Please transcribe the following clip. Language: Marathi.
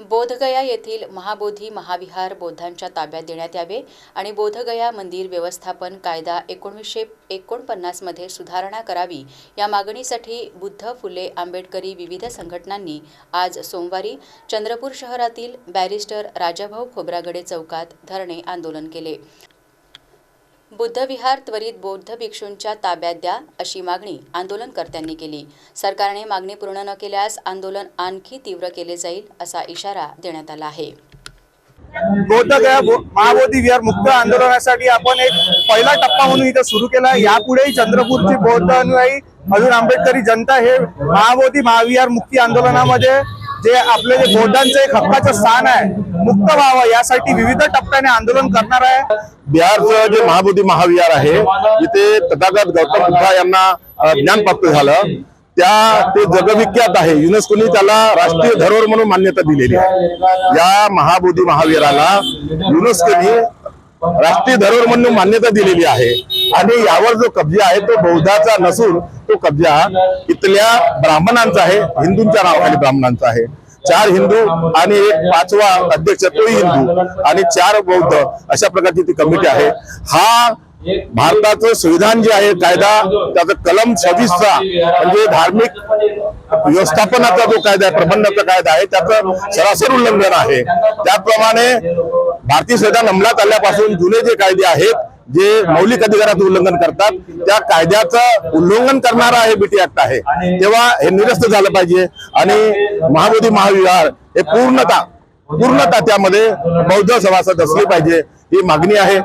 बोधगया येथील महाबोधी महाविहार बौद्धांच्या ताब्यात देण्यात यावे आणि बोधगया मंदिर व्यवस्थापन कायदा एकोणीसशे एकोणपन्नासमध्ये सुधारणा करावी या मागणीसाठी बुद्ध फुले आंबेडकरी विविध संघटनांनी आज सोमवारी चंद्रपूर शहरातील बॅरिस्टर राजाभाऊ खोब्रागडे चौकात धरणे आंदोलन केले. बुद्धविहार त्वरित बौद्ध भिक्षूंच्या ताब्यात द्या अशी मागणी आंदोलनकर्त्यांनी केली. सरकारने मागणी पूर्ण न केल्यास आंदोलन आणखी तीव्र केले जाईल असा इशारा देण्यात आला आहे. बौद्धगया महाबोधी विहार मुक्त आंदोलनासाठी आपण एक पहिला टप्पा म्हणून इथं सुरू केला. यापुढेही चंद्रपूरची बौद्ध अनुयायी अजून आंबेडकरी जनता हे महाबोधी महाविहार मुक्ती आंदोलनामध्ये जे आपले जे बौद्धांचं एक हक्काचं स्थान आहे मुक्त व्हावं यासाठी विविध टप्प्याने आंदोलन करणार आहे. बिहारचं जे महाबोधी महाविहार आहे जिथे तथागत गौतम बुद्धा यांना ज्ञान प्राप्त झालं. त्या ते जगविख्यात आहे. युनेस्कोने त्याला राष्ट्रीय धरोहर म्हणून मान्यता दिलेली आहे. या महाबोधी महाविहाराला युनेस्कोने राष्ट्रीय धरोहर म्हणून मान्यता दिलेली आहे. आणि यावर जो कब्जा आहे तो बौद्धाचा नसून तो कब्जा इथल्या ब्राह्मणांचा आहे हिंदूंच्या नावाखाली ब्राह्मणांचा आहे. चार हिंदू आणि एक पाचवा अध्यक्ष तोही हिंदू आणि चार बौद्ध अशा प्रकारची ती कमिटी आहे. हा भारताचं संविधान जे आहे कायदा त्याचा कलम सव्वीसचा म्हणजे धार्मिक व्यवस्थापनाचा जो कायदा आहे प्रबंधाचा कायदा आहे त्याचं सरासर उल्लंघन आहे. त्याप्रमाणे भारतीय संविधान अंमलात आल्यापासून जुने जे कायदे आहेत जे मौलिक अधिकाराचं उल्लंघन करतात त्या कायद्याचं उल्लंघन करणारा हे बीटी ऍक्ट आहे. तेव्हा हे निरस्त झालं पाहिजे. आणि महाबोधी महाविहार हे पूर्णता पूर्णता त्यामध्ये बौद्ध सभासद असली पाहिजे ही मागणी आहे.